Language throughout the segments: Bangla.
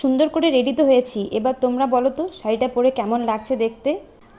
সুন্দর করে রেডি তো হয়েছি। এবার তোমরা বলো তো, শাড়িটা পরে কেমন লাগছে দেখতে?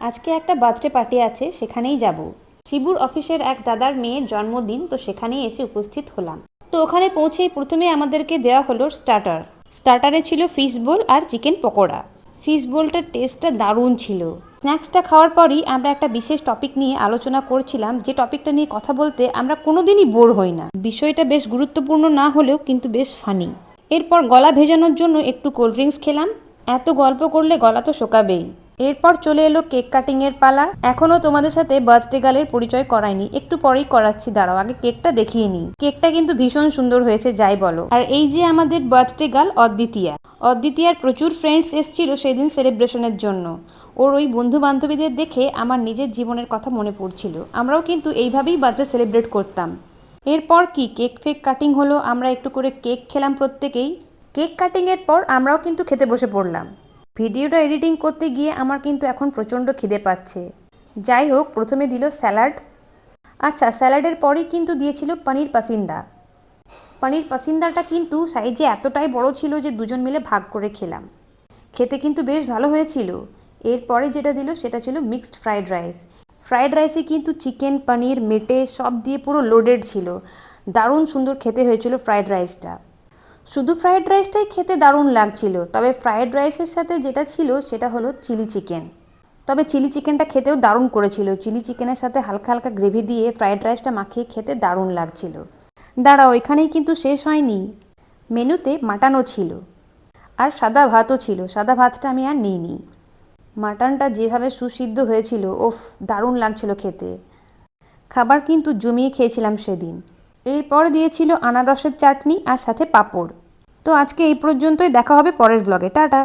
আজকে একটা বার্থডে পার্টি আছে, সেখানেই যাব। শিবুর অফিসের এক দাদার মেয়ের জন্মদিন, তো সেখানেই এসে উপস্থিত হলাম। তো ওখানে পৌঁছেই প্রথমে আমাদেরকে দেওয়া হলো স্টার্টার স্টার্টারে ছিল ফিশ বোল আর চিকেন পকোড়া। ফিশ বোলটার টেস্টটা দারুণ ছিল। স্ন্যাক্সটা খাওয়ার পরই আমরা একটা বিশেষ টপিক নিয়ে আলোচনা করছিলাম, যে টপিকটা নিয়ে কথা বলতে আমরা কোনোদিনই বোর হই না। বিষয়টা বেশ গুরুত্বপূর্ণ না হলেও কিন্তু বেশ ফানি এরপর গলা ভেজানোর জন্য একটু কোল্ড ড্রিঙ্কস খেলাম। এত গল্প করলে গলা তো শোকাবেই। এরপর চলে এলো কেক কাটিং এর পালা। এখনও তোমাদের সাথে বার্থডে গার্লের পরিচয় করাইনি। একটু পরেই করাচ্ছি, দাঁড়াও, আগে কেকটা দেখিয়ে নিই। কেকটা কিন্তু ভীষণ সুন্দর হয়েছে, যাই বলো। আর এই যে আমাদের বার্থডে গার্ল অদ্বিতীয়া। অদ্বিতীয়ার প্রচুর ফ্রেন্ডস এসেছিল সেদিন সেলিব্রেশনের জন্য। ওর ওই বন্ধু বান্ধবীদের দেখে আমার নিজের জীবনের কথা মনে পড়ছিল। আমরাও কিন্তু এইভাবেই বার্থডে সেলিব্রেট করতাম। এরপর কি কেক ফেক কাটিং হলো, আমরা একটু করে কেক খেলাম প্রত্যেকেই। কেক কাটিংয়ের পর আমরাও কিন্তু খেতে বসে পড়লাম। ভিডিওটা এডিটিং করতে গিয়ে আমার কিন্তু এখন প্রচণ্ড খিদে পাচ্ছে। যাই হোক, প্রথমে দিল স্যালাড। আচ্ছা স্যালাডের পরেই কিন্তু দিয়েছিল পনির পাসিন্দা। পনির পাসিন্দাটা কিন্তু সাইজে এতটাই বড় ছিল যে দুজন মিলে ভাগ করে খেলাম। খেতে কিন্তু বেশ ভালো হয়েছিল। এরপরে যেটা দিল, সেটা ছিল মিক্সড ফ্রাইড রাইস। ফ্রাইড রাইসে কিন্তু চিকেন, পনির, মেটে সব দিয়ে পুরো লোডেড ছিল। দারুণ সুন্দর খেতে হয়েছিল ফ্রায়েড রাইসটা। শুধু ফ্রায়েড রাইসটাই খেতে দারুণ লাগছিল, তবে ফ্রায়েড রাইসের সাথে যেটা ছিল সেটা হলো চিলি চিকেন। তবে চিলি চিকেনটা খেতেও দারুণ করেছিল। চিলি চিকেনের সাথে হালকা হালকা গ্রেভি দিয়ে ফ্রায়েড রাইসটা মাখিয়ে খেতে দারুণ লাগছিল। দাঁড়াও, এখানেই কিন্তু শেষ হয়নি। মেনুতে মাটানও ছিল। আর সাদা ভাতও ছিল। সাদা ভাতটা আমি আর নিইনি। মাটনটা যেভাবে সুসিদ্ধ হয়েছিল ওফ দারুণ লাগছিল খেতে। খাবার কিন্তু জমিয়ে খেয়েছিলাম সেদিন। এরপর দিয়েছিল আনারসের চাটনি আর সাথে পাঁপড়। তো আজকে এই পর্যন্তই, দেখা হবে পরের ব্লগে টাটা।